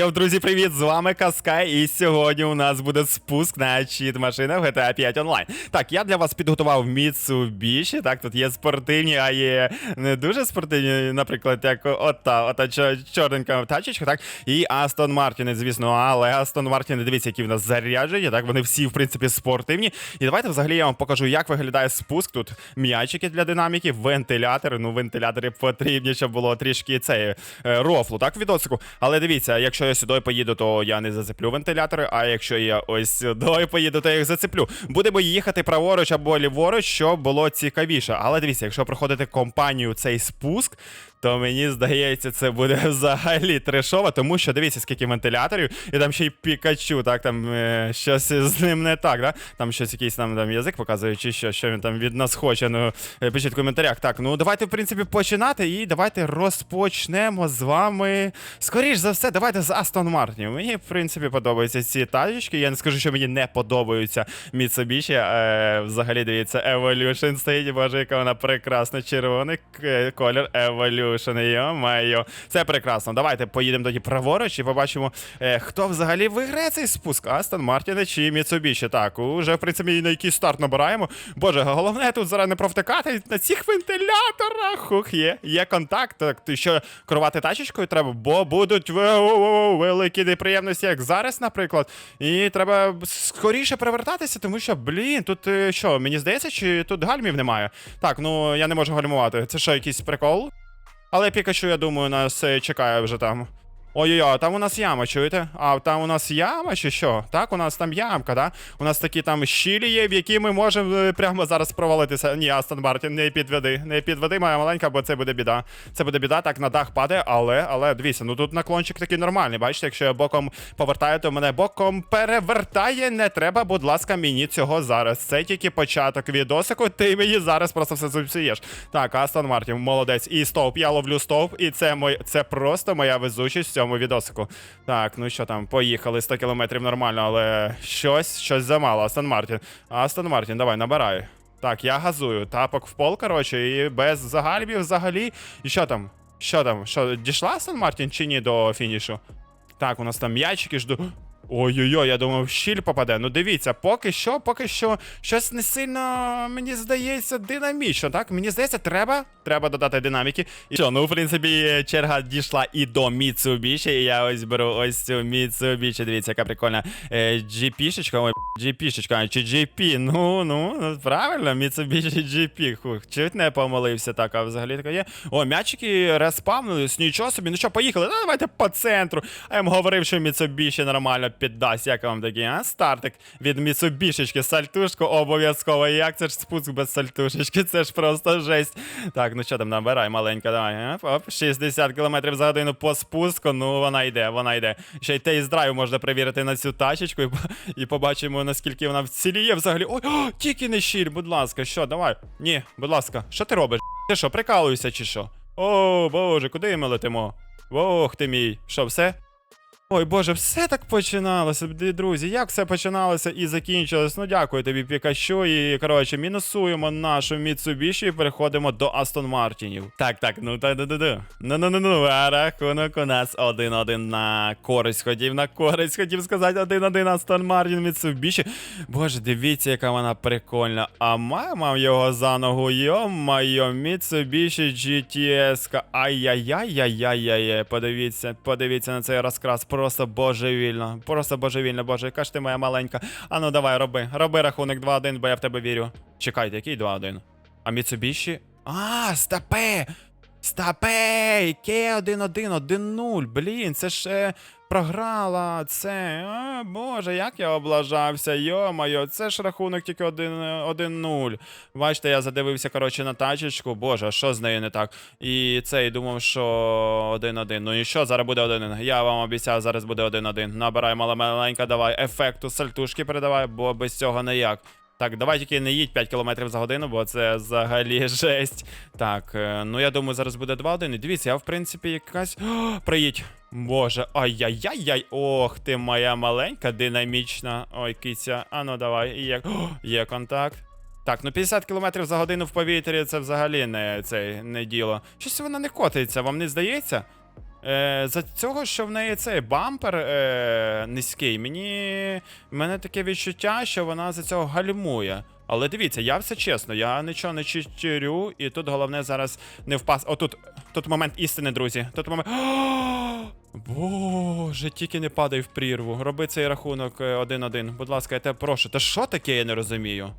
Йоу, друзі, привіт! З вами Каскай, і сьогодні у нас буде спуск на чіт машина в GTA 5 онлайн. Так, я для вас підготував Mitsubishi, Так, тут є спортивні, а є не дуже спортивні, наприклад, як ота, ота чорненька тачечка, так. І Aston Martin, звісно, але Aston Martin, дивіться, які в нас заряджені, так, вони всі, в принципі, спортивні. І давайте взагалі я вам покажу, як виглядає спуск. Тут м'ячики для динаміки, вентилятори. Ну, вентилятори потрібні, щоб було трішки цей е, рофлу, так, в відосику. Але дивіться, якщо я сюди поїду, то я не зацеплю вентилятори, а якщо я ось сюди поїду, то я їх зацеплю. Будемо їхати праворуч або ліворуч, щоб було цікавіше. Але дивіться, якщо проходити компанію цей спуск, то мені здається, це буде взагалі трешово, тому що дивіться, скільки вентиляторів, і там ще й Пікачу, так там е, щось з ним не так, да? Там щось якийсь там, там язик показує, чи що, що він там від нас хоче. Ну, е, пишіть в коментарях. Так, ну давайте, в принципі, починати, і давайте розпочнемо з вами. Скоріш за все, давайте з Астон Мартінів. Мені, в принципі, подобаються ці тачечки. Я не скажу, що мені не подобаються Mitsubishi. Е, взагалі, дивіться, Evolution стоїть, боже, яка вона прекрасна. Червоний к- колір Evolution. Йо-майо. Це прекрасно. Давайте поїдемо тоді праворуч і побачимо, е, хто взагалі виграє цей спуск. Астон Мартін чи Mitsubishi. Так, уже, в принципі, на який старт набираємо. Боже, головне тут зараз не провтикати на цих вентиляторах. Хух, є. Є контакт. Так, ти що керувати тачечкою треба, бо будуть великі неприємності, як зараз, наприклад. І треба скоріше перевертатися, тому що, блін, тут е, що, мені здається, чи тут гальмів немає? Так, ну я не можу гальмувати. Це що, якийсь прикол? Але Пікачу, я думаю, нас е, чекає вже там. Ой-ой-ой, там у нас яма, чуєте? А там у нас яма чи що? Так, у нас там ямка, да? У нас такі там щілі є, в які ми можемо е, прямо зараз провалитися. Ні, Астон Мартін, не підведи. Не підведи, моя маленька, бо це буде біда. Це буде біда, так на дах падає, але, але дивіться, ну тут наклончик такий нормальний. Бачите, якщо я боком повертаю, то мене боком перевертає. Не треба, будь ласка, мені цього зараз. Це тільки початок відосику. Ти мені зараз просто все зіпсуєш. Так, Астон Мартін, молодець. І стовп, я ловлю стовп, і це мой, це просто моя везучість цьому відосику. Так, ну що там, поїхали 100 кілометрів нормально, але щось, щось замало. Астон Мартін. Астон Мартін, давай, набирай. Так, я газую. Тапок в пол, коротше, і без загальбів взагалі. І що там? Що там? Що, дійшла Астон Мартін чи ні до фінішу? Так, у нас там м'ячики жду. Ой-ой-ой, я думав, щіль попаде. Ну дивіться, поки що, поки що, щось не сильно, мені здається, динамічно, так? Мені здається, треба, треба додати динаміки. І що, ну, в принципі, черга дійшла і до Mitsubishi, і я ось беру ось цю Mitsubishi, дивіться, яка прикольна е, GP-шечка, ой, GP-шечка, чи GP, ну, ну, правильно, Mitsubishi GP, хух, чуть не помилився, так, а взагалі таке є. О, м'ячики респавнулись, нічого собі, ну що, поїхали, ну, давайте по центру. А я вам говорив, що Mitsubishi нормально піддасть, як вам такий, а? Стартик від Mitsubishi, сальтушку обов'язково. Як це ж спуск без сальтушечки? Це ж просто жесть. Так, ну що там, набирай, маленька, давай. а? Оп, 60 км за годину по спуску, ну вона йде, вона йде. Ще й тест-драйв можна перевірити на цю тачечку і, і побачимо, наскільки вона вціліє взагалі. Ой, о, тільки не щіль, будь ласка, що, давай. Ні, будь ласка, що ти робиш? Ти що, прикалуєшся чи що? О, боже, куди ми летимо? Ох ти мій, що, все? Ой, боже, все так починалося, друзі. Як все починалося і закінчилось? Ну дякую тобі, Пікачу. І коротше, мінусуємо нашу Mitsubishi і переходимо до Астон Мартінів. Так, так, ну та да да Ну ну ну ну а рахунок у нас 1-1 на користь хотів, на користь хотів сказати 1-1 Астон Мартін Mitsubishi. Боже, дивіться, яка вона прикольна. А мама його за ногу. Йо-майо, Mitsubishi GTS. Ай-яй-яй-яй-яй-яй. Подивіться, подивіться на цей розкрас. Просто божевільно. Просто божевільно, боже, яка ж ти моя маленька. А ну давай, роби. Роби рахунок 2-1, бо я в тебе вірю. Чекайте, який 2-1? А Міцубіші? А, стопе! Стопе! Яке 1-1, 1-0. Блін, це ж е, програла. Це. А, боже, як я облажався. Йо-моє, це ж рахунок тільки 1 1-0. Бачите, я задивився, коротше, на тачечку. Боже, що з нею не так? І це, і думав, що 1-1. Ну і що, зараз буде 1. Я вам обіцяв, зараз буде 1-1. Набирай маленька, давай. Ефекту сальтушки передавай, бо без цього ніяк. Так, давай тільки не їдь 5 км за годину, бо це взагалі жесть. Так, е, ну я думаю, зараз буде 2-1. Дивіться, я в принципі якась. О, приїдь. Боже, ай-яй-яй-яй. Ох ти моя маленька, динамічна. Ой, киця. А ну давай. Є, О, є контакт. Так, ну 50 км за годину в повітрі це взагалі не, це, не діло. Щось вона не котиться, вам не здається? Е, за цього, що в неї цей бампер е, низький, мені в мене таке відчуття, що вона за цього гальмує. Але дивіться, я все чесно, я нічого не читерю, і тут головне зараз не впасти. О, тут, тут момент істини, друзі. Тут момент. Боже, тільки не падай в прірву. Роби цей рахунок е, 1-1. Будь ласка, я тебе прошу. Та що таке, я не розумію?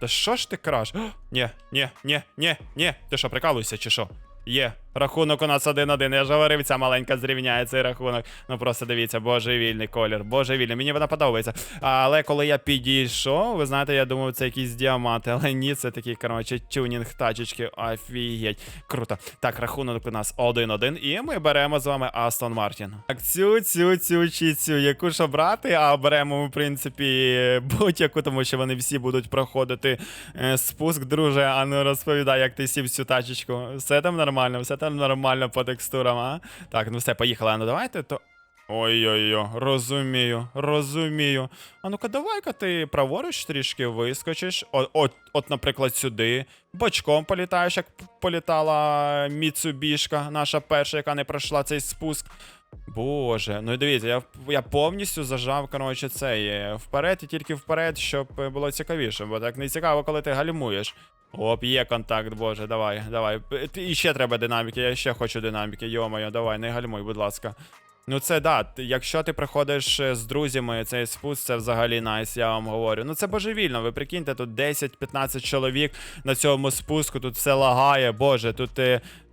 Та що ж ти краш? Ні, ні, ні, ні, ні. Ти що, прикалуєшся чи що? Є. Рахунок у нас 1-1. Я ж говорив, ця маленька зрівняє цей рахунок. Ну просто дивіться, божевільний колір, божевільний. Мені вона подобається. Але коли я підійшов, ви знаєте, я думав, це якісь діаманти, але ні, це такі, коротше, тюнінг тачечки. Офігеть. Круто. Так, рахунок у нас 1-1. І ми беремо з вами Астон Мартін. Так, цю, цю, цю чи цю. Яку ж обрати, а беремо, в принципі, будь-яку, тому що вони всі будуть проходити е, спуск, друже. А ну розповідай, як ти сів цю тачечку. Все там нормально, все там нормально по текстурам, а? Так, ну все, поїхали. А ну давайте то. Ой-ой-ой, розумію, розумію. А ну-ка, давай-ка ти праворуч трішки вискочиш. От, от, от, наприклад, сюди. Бочком політаєш, як політала Міцубішка, наша перша, яка не пройшла цей спуск. Боже, ну і дивіться, я, я повністю зажав, коротше, цей е, вперед і тільки вперед, щоб е, було цікавіше, бо так не цікаво, коли ти гальмуєш. Оп, є контакт, боже, давай, давай. П- І ще треба динаміки, я ще хочу динаміки, йо-моє, давай, не гальмуй, будь ласка. Ну це да, якщо ти приходиш е, з друзями цей спуск, це взагалі найс, я вам говорю. Ну це божевільно, ви прикиньте, тут 10-15 чоловік на цьому спуску, тут все лагає, боже, тут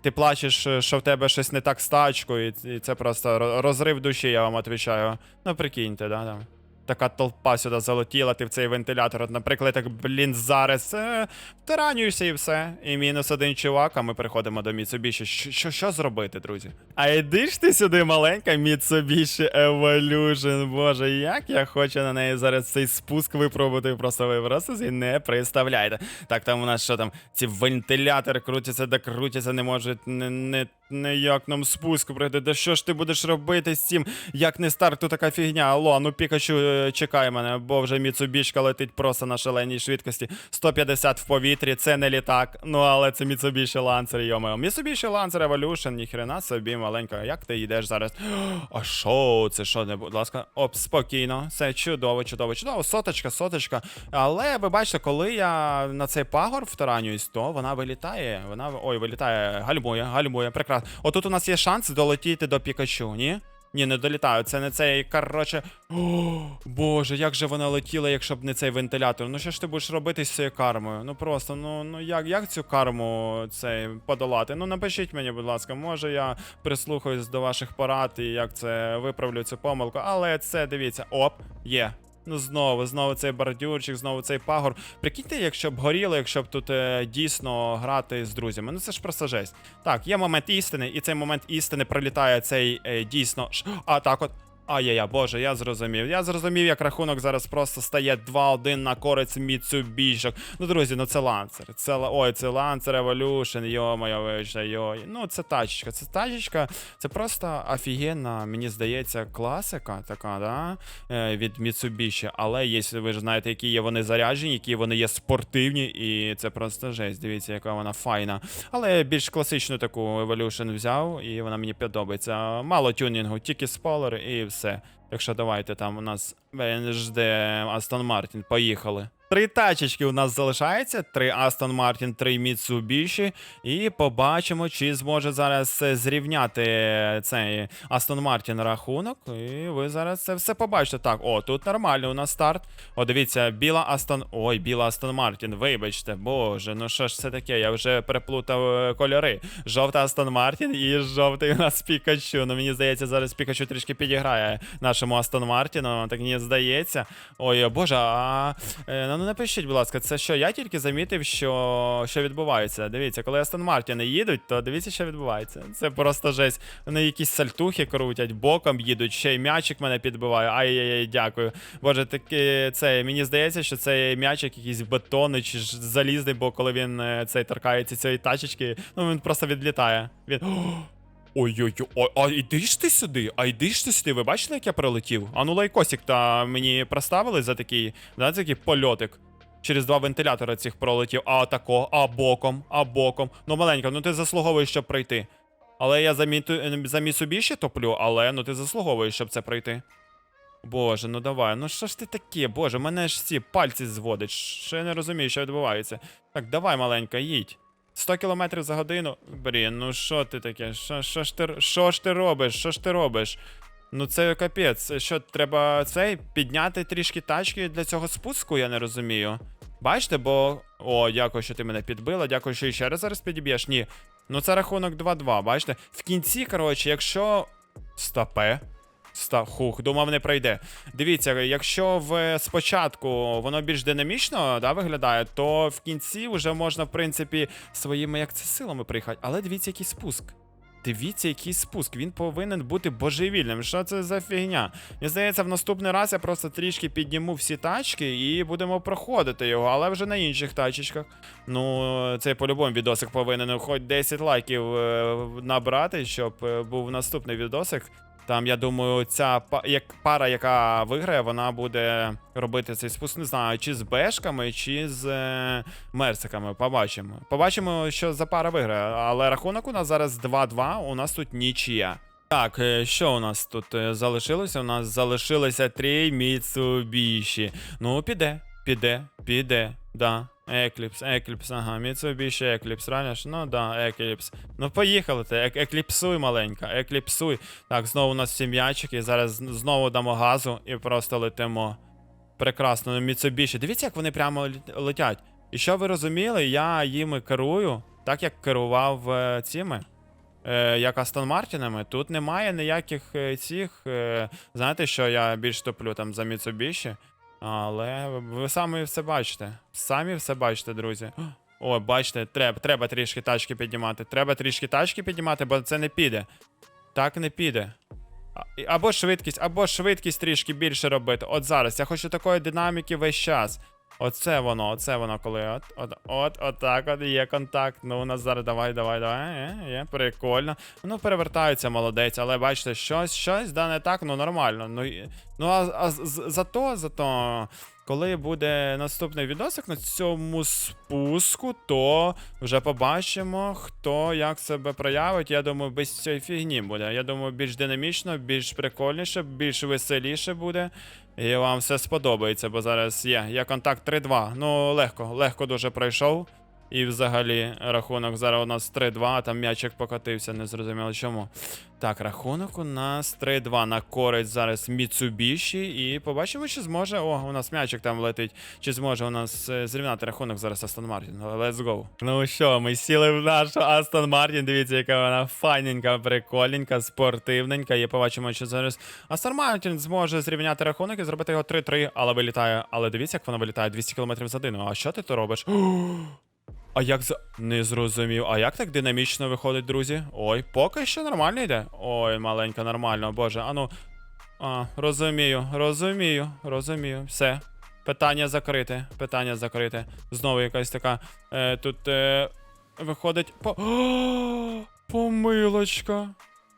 ти, плачеш, е, що в тебе щось не так з тачкою, і це просто розрив душі, я вам відповідаю. Ну прикиньте, да, там. Така толпа сюди залетіла, ти в цей вентилятор. От, наприклад, так, блін, зараз е, таранюєшся і все. І мінус один чувак, а ми приходимо до Mitsubishi. Що, що, зробити, друзі? А йди ж ти сюди, маленька Mitsubishi Evolution. Боже, як я хочу на неї зараз цей спуск випробувати. Просто ви просто не представляєте. Так, там у нас що там? Ці вентилятори крутяться, да крутяться, не можуть не, не, ніяк нам спуск пройти. Да що ж ти будеш робити з цим? Як не старт, то така фігня. Алло, ну Пікачу, е, чекай мене, бо вже Міцубішка летить просто на шаленій швидкості. 150 в повітрі, це не літак. Ну але це Mitsubishi Lancer, йомео. Mitsubishi Lancer Evolution, ніхрена собі маленька. Як ти йдеш зараз? А що це? Що не, будь ласка? Оп, спокійно. Це чудово, чудово, чудово. Соточка, соточка. Але ви бачите, коли я на цей пагор втаранююсь, то вона вилітає. Вона ой, вилітає, гальмує, гальмує. Прекрасно. Отут у нас є шанс долетіти до Пікачу, ні? Ні, не долітаю. Це не цей, коротше. О, Боже, як же вона летіла, якщо б не цей вентилятор. Ну що ж ти будеш робити з цією кармою? Ну просто, ну ну як, як цю карму цей подолати? Ну напишіть мені, будь ласка, може я прислухаюсь до ваших порад і як це виправлю цю помилку. Але це дивіться, оп, є. Ну знову, знову цей бордюрчик, знову цей пагор. Прикиньте, якщо б горіло, якщо б тут е, дійсно грати з друзями. Ну це ж просто жесть. Так, є момент істини, і цей момент істини пролітає цей е, дійсно. ш- А так от. Ай-яй-яй, боже, я зрозумів. Я зрозумів, як рахунок зараз просто стає 2-1 на користь Mitsubishi. Ну, друзі, ну це ланцер. Це ой, це ланцер Evolution, йо-моє, вибачте, йой. Ну, це тачечка. Це тачечка, це просто офігенна, мені здається, класика така, да? е, від Mitsubishi. Але є, ви ж знаєте, які є вони заряджені, які вони є спортивні, і це просто жесть. Дивіться, яка вона файна. Але більш класичну таку Evolution взяв, і вона мені подобається. Мало тюнінгу, тільки спойлер і все. все. Так що давайте там у нас БНЖД Астон Мартін. Поїхали. Три тачечки у нас залишається: три Астон Мартін, три Mitsubishi. І побачимо, чи зможе зараз зрівняти цей Астон Мартін рахунок. І ви зараз це все побачите. Так, о, тут нормально у нас старт. О, дивіться, біла Астон. Ой, біла Астон Мартін, вибачте, боже, ну що ж це таке? Я вже переплутав е, кольори. Жовта Астон Мартін і жовтий у нас Пікачу. Ну мені здається, зараз Пікачу трішки підіграє нашому Астон Мартіну. Так мені здається. Ой, боже, а е, ну напишіть, будь ласка, це що? Я тільки замітив, що, що відбувається. Дивіться, коли Астон Мартіни їдуть, то дивіться, що відбувається. Це просто жесть. Вони якісь сальтухи крутять, боком їдуть, ще й м'ячик мене підбиває. Ай-яй-яй, дякую. Боже, таки це мені здається, що цей м'ячик якийсь бетонний чи ж залізний, бо коли він е, цей торкається цієї тачечки, ну він просто відлітає. Він. Ой-ой-ой, ой, а йди ж ти сюди, а йди ж ти сюди. Ви бачили, як я прилетів? А ну лайкосик та мені проставили за такий, за такий польотик. Через два вентилятора цих пролетів, а тако, а боком, а боком. Ну, маленька, ну ти заслуговуєш, щоб пройти. Але я за, Міту- за Mitsubishi топлю, але ну ти заслуговуєш, щоб це пройти. Боже, ну давай, ну що ж ти таке? Боже, мене ж ці пальці зводить. Що я не розумію, що відбувається. Так, давай, маленька, їдь. 100 км за годину. Блін, ну що ти таке? Що, ж ти, що ж ти робиш? Що ж ти робиш? Ну це капець. Що, треба цей підняти трішки тачки для цього спуску, я не розумію. Бачите, бо. О, дякую, що ти мене підбила. Дякую, що ще раз зараз підіб'єш. Ні. Ну це рахунок 2-2, бачите? В кінці, коротше, якщо. Стопе. Ста... Хух, думав, не пройде. Дивіться, якщо в спочатку воно більш динамічно да, виглядає, то в кінці вже можна, в принципі, своїми як це силами приїхати. Але дивіться, який спуск. Дивіться, який спуск. Він повинен бути божевільним. Що це за фігня? Мені здається, в наступний раз я просто трішки підніму всі тачки і будемо проходити його, але вже на інших тачечках. Ну, цей по-любому відосик повинен хоч 10 лайків е, набрати, щоб е, був наступний відосик. Там, я думаю, ця як пара, яка виграє, вона буде робити цей спуск, не знаю, чи з бешками, чи з е, мерсиками. Побачимо. Побачимо, що за пара виграє. Але рахунок у нас зараз 2-2, у нас тут нічия. Так, е, що у нас тут е, залишилося? У нас залишилося три Mitsubishi. Ну, піде, піде, піде, да. Екліпс, Екліпс, ага, Mitsubishi Екліпс, ж? Ну да, Екліпс. Ну поїхали ти, ек- екліпсуй маленька, екліпсуй. Так, знову у нас всі м'ячики, зараз знову дамо газу і просто летимо. Прекрасно, ну Mitsubishi. Дивіться, як вони прямо летять. І що ви розуміли, я їми керую, так як керував е, цими. Е, як Астон Мартінами, тут немає ніяких е, цих. Е, знаєте, що я більш топлю там за Mitsubishi. Але ви самі все бачите. Самі все бачите, друзі. О, бачите, треба, треба трішки тачки піднімати. Треба трішки тачки піднімати, бо це не піде. Так не піде. Або швидкість, або швидкість трішки більше робити. От зараз. Я хочу такої динаміки весь час. Оце воно, оце воно, коли от, от, от, от так от є контакт. Ну, у давай, давай, давай. Є, є, прикольно. Ну, перевертаються, молодець, але бачите, щось, щось да не так, ну нормально. Ну, ну а, а зато, зато, коли буде наступний відосик на цьому спуску, то вже побачимо, хто як себе проявить. Я думаю, без цієї фігні буде. Я думаю, більш динамічно, більш прикольніше, більш веселіше буде. І вам все сподобається, бо зараз є. Є контакт 3-2. Ну, легко, легко дуже пройшов. І взагалі рахунок зараз у нас 3-2, а там м'ячик покотився, не зрозуміло чому. Так, рахунок у нас 3-2 на користь зараз Mitsubishi. І побачимо, чи зможе. О, у нас м'ячик там летить. Чи зможе у нас е, зрівняти рахунок зараз Астон Мартін. Let's go. Ну що, ми сіли в нашу Астон Мартін. Дивіться, яка вона файненька, прикольненька, спортивненька. І побачимо, що зараз Астон Мартін зможе зрівняти рахунок і зробити його 3-3, але вилітає. Але дивіться, як вона вилітає 200 км за годину. А що ти то робиш? А як за. Не зрозумів. А як так динамічно виходить, друзі? Ой, поки що нормально йде. Ой, маленька, нормально, боже. Ану. А, розумію, розумію, розумію. Все. Питання закрите. Питання закрите. Знову якась така. Е, тут е, виходить. По... О, помилочка.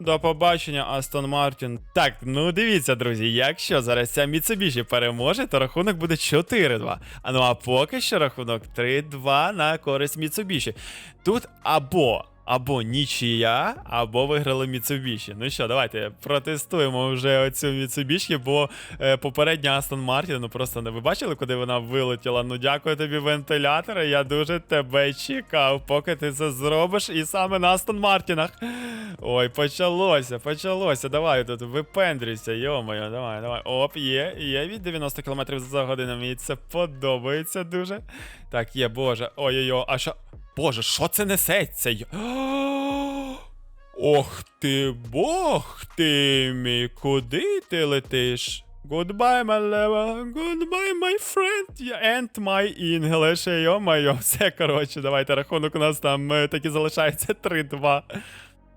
До побачення, Астон Мартін. Так, ну дивіться, друзі, якщо зараз ця Міцубіші переможе, то рахунок буде 4-2. А ну а поки що рахунок 3-2 на користь Міцубіші. Тут або. Або нічия, або виграли Mitsubishi. Ну що, давайте протестуємо вже оцю Mitsubishi, бо е, попередня Aston Martin, ну просто не ви бачили, куди вона вилетіла. Ну дякую тобі, вентилятори. Я дуже тебе чекав, поки ти це зробиш, і саме на Aston Мартінах. Ой, почалося, почалося. Давай тут випендрюйся, йо-моє, давай, давай. Оп, є, є від 90 км за годину. Мені це подобається дуже. Так, є, боже. Ой-ой-ой, а що. Боже, що це несеться? Ох ти, бог ти мій, куди ти летиш? Goodbye, my lover, goodbye, my friend, and my English. Йо-майо, все, коротше, давайте рахунок у нас там е, таки залишається 3-2.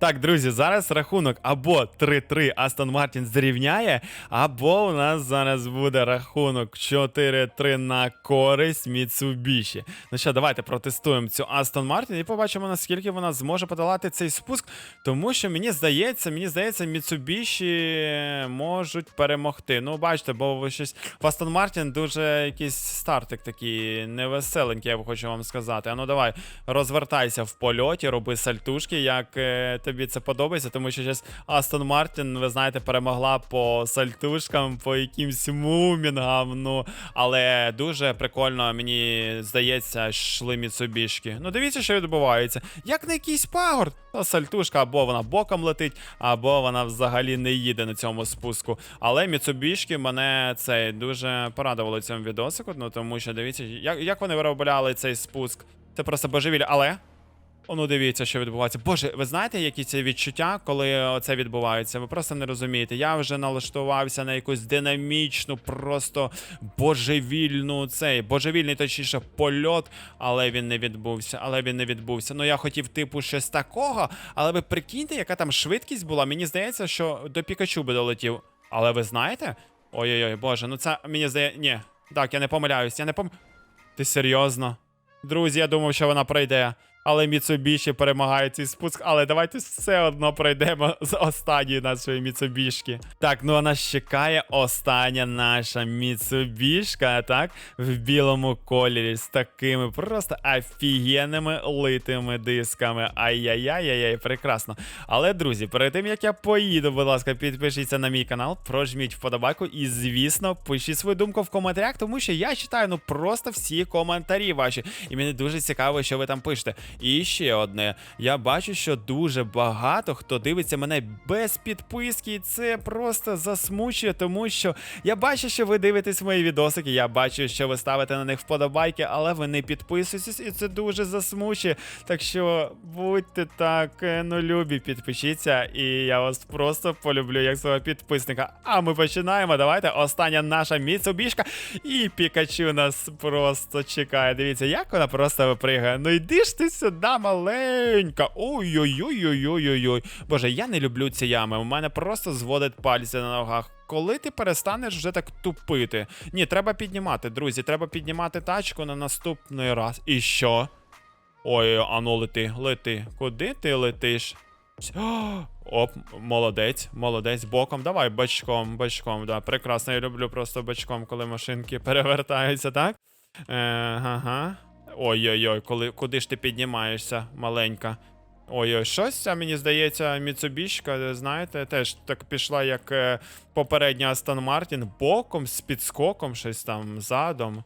Так, друзі, зараз рахунок або 3-3 Астон Мартін зрівняє, або у нас зараз буде рахунок 4-3 на користь Mitsubishi. Ну що, давайте протестуємо цю Астон Мартін і побачимо, наскільки вона зможе подолати цей спуск. Тому що мені здається, мені здається, Mitsubishi можуть перемогти. Ну, бачите, бо ви щось в Астон Мартін дуже якісь стартик такий невеселенький, я хочу вам сказати. А ну давай, розвертайся в польоті, роби сальтушки, як е, тобі це подобається, тому що зараз Астон Мартін, ви знаєте, перемогла по сальтушкам, по якимсь мумінгам. Ну, але дуже прикольно, мені здається, йшли Міцубішки. Ну, дивіться, що відбувається. Як на якийсь пагорб, та сальтушка або вона боком летить, або вона взагалі не їде на цьому спуску. Але Міцубішки мене це дуже порадувало цьому відосику, ну тому що дивіться, як, як вони виробляли цей спуск. Це просто божевілля, але. Ну дивіться, що відбувається. Боже, ви знаєте, які це відчуття, коли це відбувається? Ви просто не розумієте. Я вже налаштувався на якусь динамічну, просто божевільну цей божевільний, точніше, польот, але він не відбувся. Але він не відбувся. Ну я хотів, типу, щось такого, але ви прикиньте, яка там швидкість була. Мені здається, що до Пікачу би долетів. Але ви знаєте? Ой-ой-ой, боже, ну це мені здається. Ні. Так, я не помиляюсь, я не пом. Ти серйозно? Друзі, я думав, що вона пройде. Але Міцубіші перемагає цей спуск. Але давайте все одно пройдемо з останньої нашої Міцубішки. Так, ну а нас чекає остання наша Міцубішка, так? В білому кольорі з такими просто офігенними литими дисками. Ай-яй-яй-яй, прекрасно. Але, друзі, перед тим як я поїду, будь ласка, підпишіться на мій канал, прожміть вподобайку і, звісно, пишіть свою думку в коментарях, тому що я читаю ну просто всі коментарі ваші. І мені дуже цікаво, що ви там пишете. І ще одне. Я бачу, що дуже багато хто дивиться мене без підписки, і це просто засмучує, тому що я бачу, що ви дивитесь мої відосики, я бачу, що ви ставите на них вподобайки, але ви не підписуєтесь, і це дуже засмучує. Так що будьте так, е, ну любі, підпишіться, і я вас просто полюблю як свого підписника. А ми починаємо. Давайте. Остання наша міцубішка. І Пікачу нас просто чекає. Дивіться, як вона просто випригає. Ну йди ж ти сюди, маленька. Ой-ой-ой-ой-ой-ой-ой. Боже, я не люблю ці ями. У мене просто зводить пальці на ногах. Коли ти перестанеш вже так тупити? Ні, треба піднімати, друзі. Треба піднімати тачку на наступний раз. І що? Ой, ану лети, лети. Куди ти летиш? Оп, молодець, молодець, боком. Давай бачком, бачком. Да, прекрасно, я люблю просто бачком, коли машинки перевертаються, так? Е, ага. Ой-ой-ой, коли, куди ж ти піднімаєшся, маленька? Ой-ой, щось, а мені здається, Міцубішка, знаєте, теж так пішла, як е, попередня Астон Мартін, боком, з підскоком, щось там задом.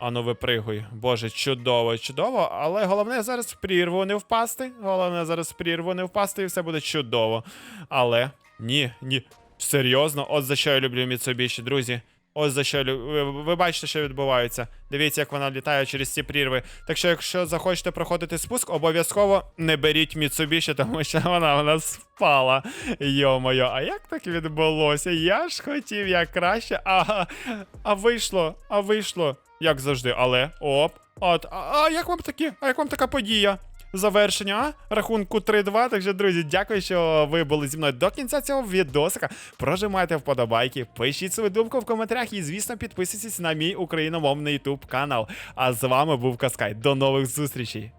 Ану, випригуй. Боже, чудово, чудово. Але головне зараз в прірву не впасти. Головне зараз в прірву не впасти, і все буде чудово. Але ні, ні. Серйозно, от за що я люблю Mitsubishi, друзі. Ось за що ви, ви бачите, що відбувається. Дивіться, як вона літає через ці прірви. Так що, якщо захочете проходити спуск, обов'язково не беріть Mitsubishi, тому що вона у нас впала. Йо-моє, а як так відбулося? Я ж хотів як краще, а, а вийшло, а вийшло. Як завжди, але оп. От, а, а як вам такі? А як вам така подія? Завершення рахунку 3-2. Так що, друзі, дякую, що ви були зі мною до кінця цього відосика. Прожимайте вподобайки, пишіть свою думку в коментарях і, звісно, підписуйтесь на мій україномовний ютуб канал. А з вами був Каскай. До нових зустрічей.